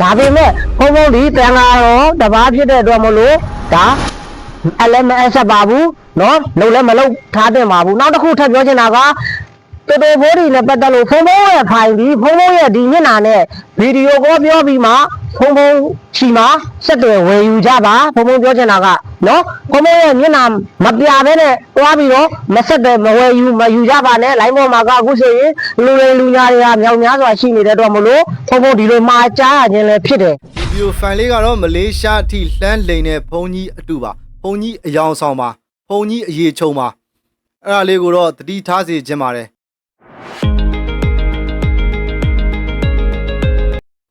ဒါပေမဲ့ဘုံဘုံဒီတန်ဃာတော်တပါးဖြစ်တဲ့အတွက်မလို့ဒါအလည်းမအဆက်ပါဘူးနော်လုံလည်းမလုံထားတင်ပါဘူးနောက်တစ်ခုထပ်ပြောချင်တာကတော်တော်ဘိုးဒီနဲ့ပတ်သက်လို့ဖုံဖုံရဲ့ဖိုင်ပြီးဖုံဖုံရဲ့ဒီမျက်နှာနဲ့ဗီဒီယိုကောပြောပြီးမှ ဖုံဖုံချီမှာဆက်သွယ်ဝယ်ယူကြပါဖုံဖုံပြောချင်တာကနော်ဖုံဖုံရဲ့မျက်နှာမပြဘဲနဲ့တွားပြီးတော့မဆက်သွယ်မဝယ်ယူမယူကြပါနဲ့လိုင်းပေါ်မှာကအခုဆိုရင်လူတွေလူညာတွေကမြောက်များစွာရှိနေတဲ့အတွက်မလို့ဖုံဖုံဒီလိုမှာကြားရခြင်းလည်းဖြစ်တယ်ဗီဒီယိုဖိုင်လေးကတော့မလေးရှားအထိလှမ်းလိန်တဲ့ဘုံကြီးအတူပါဘုံကြီးအယောင်ဆောင်ပါဘုံကြီးအရေးချုံပါအဲ့ဒါလေးကိုတော့တတိထားစေခြင်းပါတယ်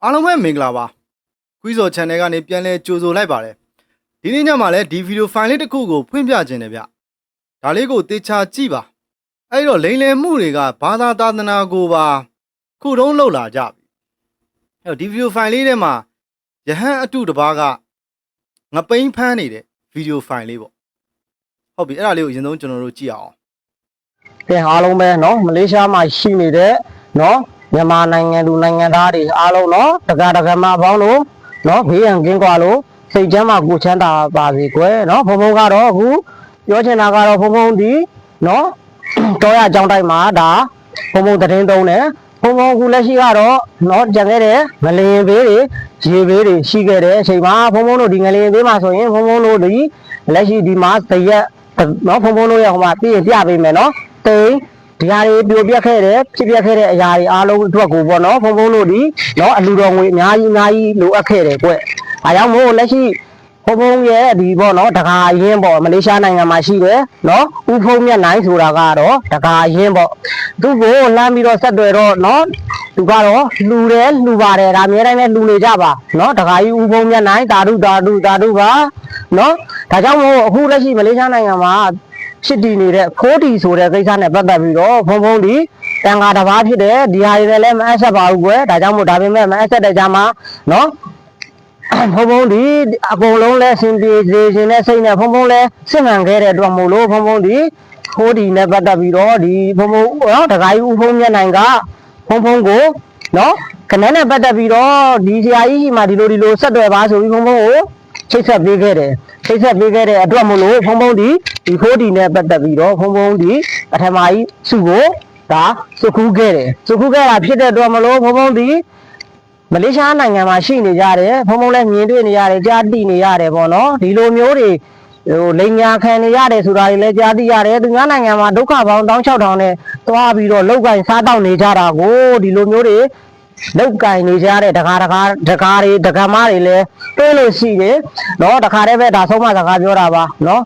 အားလုံးပဲမင်္ဂလာပါ ကွီးစော် channel ကနေပြန်လဲကြိုဆိုလိုက်ပါတယ်ဒီနေ့ညမှာလဲဒီဗီဒီယိုဖိုင်လေးတစ်ခုကိုဖွင့်ပြခြင်းတယ်ဗျဒါလေးကိုတေချာကြည့်ပါအဲ့တော့လိန်လယ်မှုတွေကဘာသာသာသနာကိုပါခုတုံးလှုပ်လာကြပြီအဲ့တော့ဒီဗီဒီယိုဖိုင်လေးထဲမှာ ယဟန်အတုတစ်ပါးကငပိန်းဖမ်းနေတဲ့ဗီဒီယိုဖိုင်လေးပေါ့ဟုတ်ပြီအဲ့ဒါလေးကိုအရင်ဆုံးကျွန်တော်တို့ကြည့်အောင် ပြန်အားလုံးပဲเนาะမလေးရှားမှာရှိနေတဲ့เนาะမြန်မာနိုင်ငံသူနိုင်ငံသားတွေအားလုံးเนาะတက္ကະတက္ကမပေါင်းလို့ နော်ဘေးရန်ကင်းကွာလို့စိတ်ချမ်းသာကိုချမ်းသာပါစေကွယ်နော်ဘုံဘုံကတော့အခုပြောချင်တာကတော့ဘုံဘုံဒီနော်တော်ရအကြောင်းတိုင်းမှာဒါဘုံဘုံသတင်းသုံးတယ်ဘုံဘုံအခုလက်ရှိကတော့နော်ကြံခဲ့တဲ့ငလျင်ဘေးတွေရေဘေးတွေရှိခဲ့တဲ့အချိန်မှာဘုံဘုံတို့ဒီငလျင်ဘေးမှာဆိုရင်ဘုံဘုံတို့ဒီလက်ရှိဒီမှာတရက်နော်ဘုံဘုံတို့ရဲ့ဟိုမှာပြည့်ပြပေးမယ်နော်တိန် ဒီဟာတွေပြိုပြက်ခဲ့တယ်ဖြစ်ပြက်ခဲ့တဲ့အရာတွေအားလုံးအတွက်ကိုပေါ့နော်ဖုံဖုံတို့ဒီနော်အလူတော်ငွေအများကြီးအများကြီးလိုအပ်ခဲ့တယ်ကွ။အားကြောင့်မို့လက်ရှိဖုံဖုံရဲ့ဒီပေါ့နော်တကာရင်းပေါ့မလေးရှားနိုင်ငံမှာရှိတယ်နော်ဥဖုံမြက်နိုင်ဆိုတာကတော့တကာရင်းပေါ့သူ့ကိုလှမ်းပြီးတော့ဆက်တွေ့တော့နော်သူကတော့လှူတယ်လှူပါတယ်ဒါအများတိုင်းလည်းလှူနေကြပါနော်တကာကြီးဥဖုံမြက်နိုင်တာဓုတာဓုတာဓုပါနော်ဒါကြောင့်မို့အခုလက်ရှိမလေးရှားနိုင်ငံမှာ ဖြစ်တည်နေတဲ့ဖိုးတီဆိုတဲ့ကိစ္စနဲ့ပတ်သက်ပြီးတော့ဖုံဖုံဒီတန်ဃာတစ်ပါးဖြစ်တယ်ဒီဟာတွေလည်းမအပ်ဆက်ပါဘူးကွယ်ဒါကြောင့်မို့ဒါပေမဲ့မအပ်ဆက်တဲ့ကြမှာနော်ဖုံဖုံဒီအကုန်လုံးလဲစင်ပြေစေခြင်းနဲ့စိတ်နဲ့ဖုံဖုံလဲစစ်မှန်ခဲ့တဲ့အတွက်မို့လို့ဖုံဖုံဒီဖိုးတီနဲ့ပတ်သက်ပြီးတော့ဒီဖုံဖုံနော်တခါကြီးဦးဖုံမျက်နိုင်ကဖုံဖုံကိုနော်ခဏနဲ့ပတ်သက်ပြီးတော့ဒီဆရာကြီးရှိမှဒီလိုဒီလိုဆက်သွယ်ပါဆိုပြီးဖုံဖုံကိုချိတ်ဆက်ပေးခဲ့တယ်ချိတ်ဆက်ပေးခဲ့တဲ့အတွက်မလို့ဖုံဖုံဒီ ဒီခိုးဒီနဲ့ပတ်သက်ပြီးတော့ဖုံဖုံဒီပထမကြီးစုကိုဒါစုခုခဲ့တယ်စုခုခဲ့တာဖြစ်တဲ့အတွက်မလို့ဖုံဖုံဒီမလေးရှားနိုင်ငံမှာရှိနေကြတယ်ဖုံဖုံလည်းမြင်တွေ့နေရတယ်ကြားသိနေရတယ်ပေါ့နော်ဒီလိုမျိုးတွေဟိုလိန်ညာခံနေရတယ်ဆိုတာတွေလည်းကြားသိရတယ်သူများနိုင်ငံမှာဒုက္ခပေါင်း16000နဲ့သွားပြီးတော့လောက်ကင်စားတောက်နေကြတာကိုဒီလိုမျိုးတွေ လောက်ကင်နေကြတဲ့ဒကာဒကာဒကာတွေဒကာမတွေလည်းတွေးလို့ရှိတယ်เนาะတခါတည်းပဲဒါဆုံးမစကားပြောတာပါเนาะ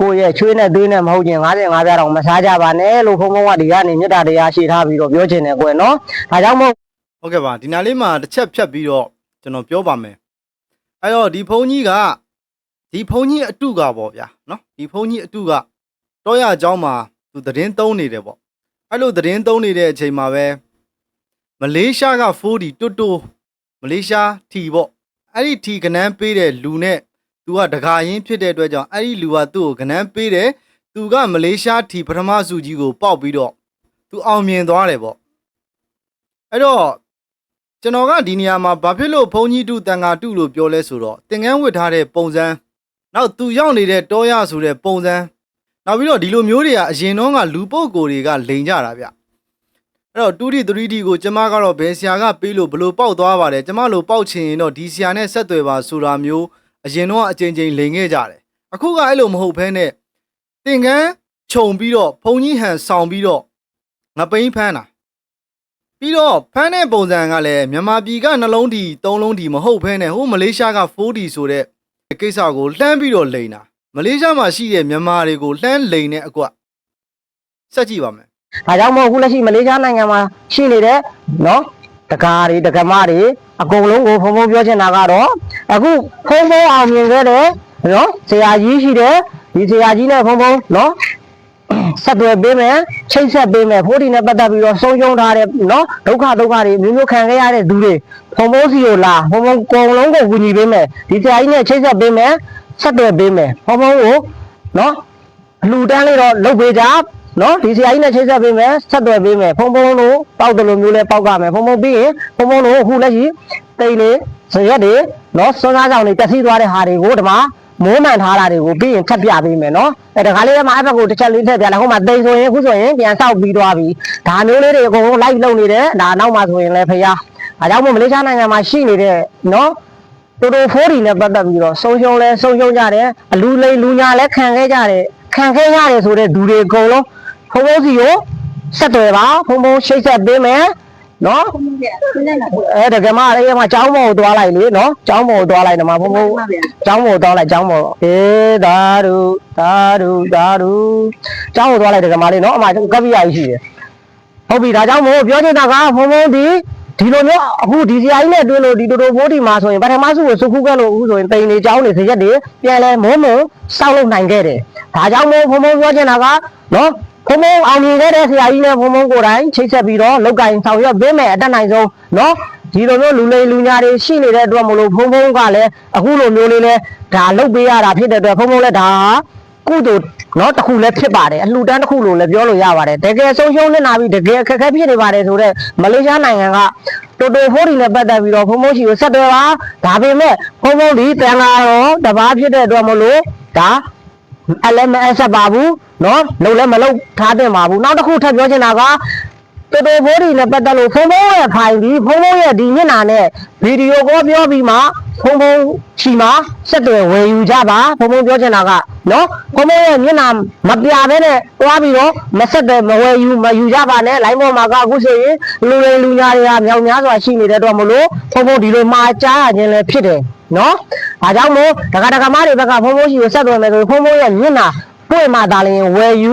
ကိုယ့်ရဲ့ချွေးနဲ့သွေးနဲ့မဟုတ်ရင်90 50တောင်မစားကြပါနဲ့လို့ဘုံဘုံကဒီကနေမြတ်တာတရားရှိထားပြီးတော့ပြောချင်တယ်ကွယ်နော်ဒါကြောင့်မို့ဟုတ်ကဲ့ပါဒီနားလေးမှာတစ်ချက်ဖြတ်ပြီးတော့ကျွန်တော်ပြောပါမယ်အဲ့တော့ဒီဘုံကြီးကဒီဘုံကြီးအတုကပေါ့ဗျာနော်ဒီဘုံကြီးအတုကတောရအကြောင်းမှာသူသတင်းသုံးနေတယ်ပေါ့အဲ့လိုသတင်းသုံးနေတဲ့အချိန်မှာပဲမလေးရှားက4ဒီတွတ်တွမလေးရှားထီပေါ့အဲ့ဒီထီကနန်းပေးတဲ့လူနဲ့ သူကဒကာရင်ဖြစ်တဲ့အတွက်ကြောင့်အဲ့ဒီလူကသူ့ကိုကနန်းပေးတယ်သူကမလေးရှားထီပထမစုကြီးကိုပေါက်ပြီးတော့သူအောင်မြင်သွားတယ်ပေါ့အဲ့တော့ကျွန်တော်ကဒီနေရာမှာဘာဖြစ်လို့ဘုံကြီးတုတန်ဃာတုလို့ပြောလဲဆိုတော့သင်္ကန်းဝတ်ထားတဲ့ပုံစံနောက်သူရောက်နေတဲ့တောရဆိုတဲ့ပုံစံနောက်ပြီးတော့ဒီလိုမျိုးတွေကအရင်တော့ကလူပုတ်ကိုယ်တွေကလိန်ကြတာဗျအဲ့တော့ 2D 3D ကိုကျမကတော့ဘယ်ဆရာကပေးလို့ဘလို့ပေါက်သွားပါတယ်ကျမလိုပေါက်ချင်ရင်တော့ဒီဆရာနဲ့ဆက်သွယ်ပါဆိုတာမျိုး အရင်တော့အချိန်ချင်းလိန်ခဲ့ကြတယ်အခုကအဲ့လိုမဟုတ်ဘဲနဲ့တင်ကန်းခြုံပြီးတော့ဘုံကြီးဟန်ဆောင်ပြီးတော့ငပိန်းဖမ်းတာပြီးတော့ဖမ်းတဲ့ပုံစံကလည်းမြန်မာပြည်ကနှလုံးဒီသုံးလုံးဒီမဟုတ်ဘဲနဲ့ဟိုမလေးရှားက 4D ဆိုတဲ့ကိစ္စကိုလှမ်းပြီးတော့လိန်တာမလေးရှားမှာရှိတဲ့မြန်မာတွေကိုလှမ်းလိန်တဲ့အကွက်ဆက်ကြည့်ပါမယ်။ဒါကြောင့်မို့အခုလက်ရှိမလေးရှားနိုင်ငံမှာရှိနေတဲ့နော် တကားတွေတကမတွေအကုန်လုံးကိုဖုံဖုံပြောချင်တာကတော့အခုဖုံဖုံအောင်မြင်ခဲ့တဲ့နော်ဆရာကြီးရှိတယ်ဒီဆရာကြီးနဲ့ဖုံဖုံနော်ဆက်သွယ်ပေးမယ်ချိတ်ဆက်ပေးမယ်ဖိုးဒီနဲ့ပတ်သက်ပြီးတော့ဆုံးရှုံးထားတဲ့နော်ဒုက္ခဒုက္ခတွေမျိုးမျိုးခံခဲ့ရတဲ့သူတွေဖုံဖုံစီကိုလာဖုံဖုံကုံလုံးကိုကူညီပေးမယ်ဒီဆရာကြီးနဲ့ချိတ်ဆက်ပေးမယ်ဆက်သွယ်ပေးမယ်ဖုံဖုံကိုနော်လူတန်းလေးတော့လုပ်ပေးကြ နော်ဒီဆရာကြီးနဲ့ချိတ်ဆက်ပေးမယ်ဆက်သွယ်ပေးမယ်ဖုံဖုံတို့ပေါက်တယ်လို့မျိုးလဲပေါက်ကမယ်ဖုံဖုံပြီးရင်ဖုံဖုံတို့အခုလက်ရှိတိတ်လေးဇရက်တွေနော်စွန်းကားဆောင်တွေတက်စီသွားတဲ့ဟာတွေကိုဒီမှာမိုးမှန်ထားတာတွေကိုပြီးရင်ထပ်ပြပေးမယ်နော်အဲတခါလေးမှာအဲ့ဘက်ကိုတစ်ချက်လေးထည့်ပြလိုက်ဟိုမှာတိတ်ဆိုရင်အခုဆိုရင်ပြန်ဆောက်ပြီးသွားပြီဒါမျိုးလေးတွေအကုန်လုံးလိုက်လုံနေတယ်ဒါနောက်မှဆိုရင်လည်းဖရားအဲကြောင့်မို့မလေးရှားနိုင်ငံမှာရှိနေတဲ့နော်တိုတိုဖိုးတွေနဲ့ပတ်သက်ပြီးတော့ဆုံးရှုံးလဲဆုံးရှုံးကြတယ်အလူလိမ်လူညာလဲခံခဲ့ကြတယ်ခံခဲ့ရတယ်ဆိုတဲ့ဒူတွေအကုန်လုံး ဖုံဖုံးစီကိုဆက်သွယ်ပါဖုံဖုံးရှိတ်ဆက်ပေးမယ်နော်အဲတကယ်မအဲ့မှာကျောင်းမော်ကိုသွားလိုက်လေနော်ကျောင်းမော်ကိုသွားလိုက်တော့မှဘုံဘုံကျောင်းမော်ကိုသွားလိုက်ကျောင်းမော်အေးသာဓုသာဓုသာဓုကျောင်းကိုသွားလိုက်တကယ်မလေးနော်အမကပ္ပိယကြီးရှိတယ်ဟုတ်ပြီဒါကြောင့်မို့ပြောချင်တာကဘုံဘုံဒီဒီလိုမျိုးအခုဒီစရာကြီးနဲ့တွင်းလို့ဒီတိုတိုဘိုးဒီမှာဆိုရင်ပထမစုကိုစုခုကဲလို့အခုဆိုရင်တိန်နေကျောင်းနေစရက်တွေပြန်လဲမုံမုံစောက်လုပ်နိုင်ခဲ့တယ်ဒါကြောင့်မို့ဘုံဘုံပြောချင်တာကနော် ဘုံဘုံအောင်မြင်ခဲ့တဲ့ဆရာကြီးနဲ့ဘုံဘုံကိုယ်တိုင်ချိတ်ဆက်ပြီးတော့လောက်ကင်ဆောင်ရွက်ပေးမယ်အတက်နိုင်ဆုံးနော်ဒီလိုမျိုးလူလိမ်လူညာတွေရှိနေတဲ့အတွက်မလို့ဘုံဘုံကလည်းအခုလိုမျိုးလေးလဲဒါလုပ်ပေးရတာဖြစ်တဲ့အတွက်ဘုံဘုံလည်းဒါကုသိုလ်နော်တခုလည်းဖြစ်ပါတယ်အလှူဒန်းတစ်ခုလို့လည်းပြောလို့ရပါတယ်တကယ်ဆုံးရှုံးနေလာပြီးတကယ်အခက်အခဲဖြစ်နေပါတယ်ဆိုတော့မလေးရှားနိုင်ငံကတိုတိုဖိုးဒီနဲ့ပတ်သက်ပြီးတော့ဘုံဘုံရှိကိုဆက်တယ်ပါဒါပေမဲ့ဘုံဘုံဒီတန်ဃာတော်တပါးဖြစ်တဲ့အတွက်မလို့ဒါ LMS ပါဘူး နော်လုံလည်းမလုံထားတင်ပါဘူးနောက်တစ်ခုထပ်ပြောချင်တာကတော်တော်ဘိုးတွေနဲ့ပတ်သက်လို့ဖုံဖုံရဲ့ဖိုင်ပြီးဖုံဖုံရဲ့ဒီမျက်နှာနဲ့ဗီဒီယိုကောပြောပြီးမှဖုံဖုံချီမှာဆက်တယ်ဝယ်ယူကြပါဖုံဖုံပြောချင်တာကနော်ဖုံဖုံရဲ့မျက်နှာမပြဘဲနဲ့တွားပြီးတော့မဆက်တယ်မဝယ်ယူမယူကြပါနဲ့လိုင်းပေါ်မှာကအခုဆိုရင်လူတွေလူညာတွေကမြောင်များစွာရှိနေတဲ့တော့မလို့ဖုံဖုံဒီလိုမှာကြားရခြင်းလည်းဖြစ်တယ်နော်။ဒါကြောင့်မို့ဒကာဒကာမတွေဘက်ကဖုံးဖုံးရှိကိုဆက်သွယ်မယ်ဆိုဖုံးဖုံးရဲ့မျက်နှာ တွေ့မှသာလျှင်ဝယ်ယူ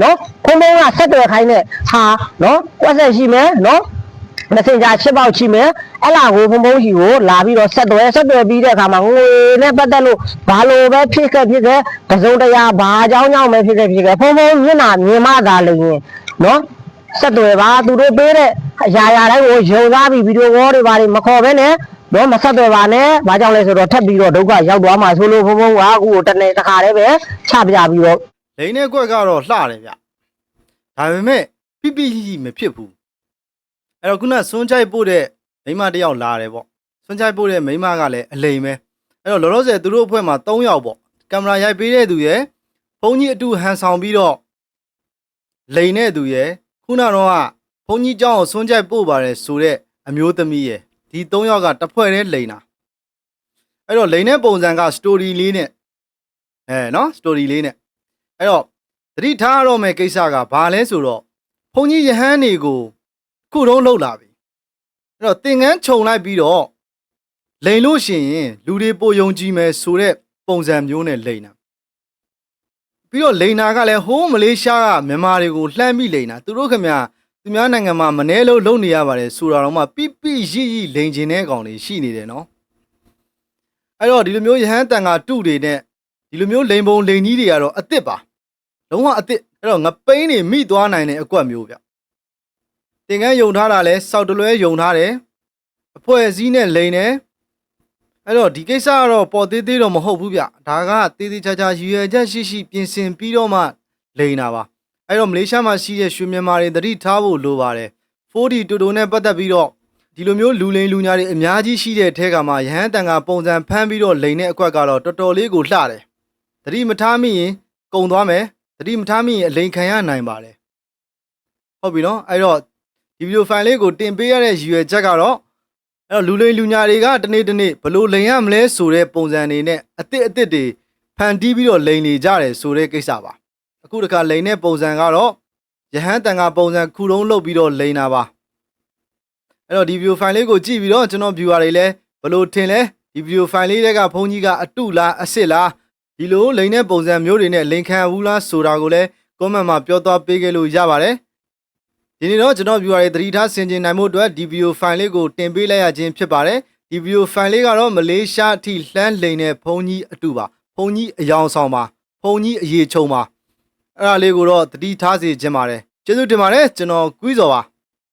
နော်ခုံးမုံကဆက်တယ်ခိုင်းတဲ့ဟာနော်ကွက်ဆက်ရှိမယ်နော် messenger ချစ်ပေါက်ရှိမယ်အဲ့လာကိုဖုံဖုံရှိကိုလာပြီးတော့ဆက်သွယ်ဆက်သွယ်ပြီးတဲ့အခါမှာငွေနဲ့ပတ်သက်လို့ဘာလို့ပဲဖြစ်ခဲ့ဖြစ်ခဲ့ကစုံတရားဘာအကြောင်းကြောင့်ပဲဖြစ်ခဲ့ဖြစ်ခဲ့ဖုံဖုံမျက်နှာမြင်မှသာလျင်နော်ဆက်သွယ်ပါသူတို့ပေးတဲ့အရာရာတိုင်းကိုယုံသားပြီးဗီဒီယိုကောတွေဘာတွေမခေါ်ဘဲနဲ့ တော့မဆက်သွယ်ပါနဲ့။ဘာကြောင့်လဲဆိုတော့ထပ်ပြီးတော့ဒုက္ခရောက်သွားမှာဆိုလို့ဖုံဖုံကအခုကိုတနေ့တစ်ခါတည်းပဲချပြပြီးတော့ လိန်နဲ့ကွက်ကတော့လှတယ်ဗျဒါပေမဲ့ပြပြကြီးကြီးမဖြစ်ဘူးအဲ့တော့ခုနစွန်းချိုက်ပို့တဲ့မိန်းမတစ်ယောက်လာတယ်ပေါ့စွန်းချိုက်ပို့တဲ့မိန်းမကလည်းအလိမ်ပဲအဲ့တော့လောလောဆယ်သူတို့အဖွဲ့မှာ3ယောက်ပေါ့ကင်မရာရိုက်ပေးတဲ့သူရယ်ဘုန်းကြီးအတူဟန်ဆောင်ပြီးတော့လိန်တဲ့သူရယ်ခုနတော့ကဘုန်းကြီးเจ้าကိုစွန်းချိုက်ပို့ပါတယ်ဆိုတဲ့အမျိုးသမီးရယ် ဒီ3ယောက်ကတစ်ဖွဲ့တည်းလိန်တာအဲ့တော့လိန်တဲ့ပုံစံက story လေးနဲ့အဲနော် story လေးနဲ့အဲ့တော့သတိထားရတော့မယ့်ကိစ္စကဘာလဲဆိုတော့ဘုန်းကြီးယဟန်တွေကိုခုတုံးလှုပ်လာပြီအဲ့တော့သင်္ကန်းခြုံလိုက်ပြီးတော့လိန်လို့ရှိရင်လူတွေပိုယုံကြည်မယ်ဆိုတဲ့ပုံစံမျိုးနဲ့လိန်တာပြီးတော့လိန်နာကလည်းဟိုးမလေးရှားကမြန်မာတွေကိုလှမ်းပြီးလိန်တာသူတို့ခင်ဗျာ သူများနိုင်ငံမှာမနှဲလို့လုံနေရပါတယ်ဆိုတာတော့မှပိပိရိရိလိန်ကျင်တဲ့ကောင်တွေရှိနေတယ်နော်အဲ့တော့ဒီလိုမျိုးယဟန်တန်ကတုတွေနဲ့ဒီလိုမျိုးလိန်ပုံလိန်ကြီးတွေကတော့အစ်စ်ပါလုံးဝအစ်စ်အဲ့တော့ငပိန်းတွေမိသွားနိုင်တဲ့အကွက်မျိုးဗျတင်ကန်းယုံထားတာလဲစောက်တလွဲယုံထားတယ်အဖွဲ့အစည်းနဲ့လိန်တယ်အဲ့တော့ဒီကိစ္စကတော့ပေါ်သေးသေးတော့မဟုတ်ဘူးဗျဒါကသေးသေးချာချာရည်ရွယ်ချက်ရှိရှိပြင်ဆင်ပြီးတော့မှလိန်တာပါ အဲ့တော့မလေးရှားမှာရှိတဲ့ရွှေမြန်မာတွေသတိထားဖို့လိုပါတယ် 4D တူတူနဲ့ပတ်သက်ပြီးတော့ဒီလိုမျိုးလူလိန်လူညာတွေအများကြီးရှိတဲ့အထက်ကမှရဟန်းတန်ကပုံစံဖမ်းပြီးတော့လိန်တဲ့အကွက်ကတော့တော်တော်လေးကိုလှတယ်သတိမထားမိရင်ကုံသွားမယ်သတိမထားမိရင်အလိန်ခံရနိုင်ပါတယ်ဟုတ်ပြီနော်အဲ့တော့ဒီဗီဒီယိုဖိုင်လေးကိုတင်ပေးရတဲ့ရည်ရွယ်ချက်ကတော့အဲ့တော့လူလိမ်လူညာတွေကတနေ့တနေ့ဘလို့လိန်ရမလဲဆိုတဲ့ပုံစံတွေနဲ့အစ်စ်အစ်စ်တွေဖန်တီးပြီးတော့လိန်နေကြတယ်ဆိုတဲ့ကိစ္စပါ အခုတခါလိန်တဲ့ပုံစံကတော့ယဟန်တန်ကပုံစံခုလုံးလုပ်ပြီးတော့လိန်တာပါအဲ့တော့ဒီဗီဒီယိုဖိုင်လေးကိုကြည့်ပြီးတော့ကျွန်တော် viewer တွေလည်းဘလို့ထင်လဲဒီဗီဒီယိုဖိုင်လေးတွေကဘုန်းကြီးကအတုလားအစ်စ်လားဒီလိုလိန်တဲ့ပုံစံမျိုးတွေနဲ့လိန်ခံဘူးလားဆိုတာကိုလည်း comment မှာပြောသွားပေးခဲ့လို့ရပါတယ်ဒီနေ့တော့ကျွန်တော် viewer တွေသတိထားဆင်ခြင်နိုင်မှုအတွက်ဒီ video file လေးကိုတင်ပေးလိုက်ရခြင်းဖြစ်ပါတယ်ဒီ video file လေးကတော့မလေးရှားအထိလှမ်းလိန်တဲ့ဘုံကြီးအတူပါဘုံကြီးအယောင်ဆောင်ပါဘုံကြီးအရေးချုံပါ အဲ့ဒါလေးကိုတော့သတိထားစေခြင်းပါတယ်ကျေးဇူးတင်ပါတယ်ကျွန်တော်ကွီးစော်ပါ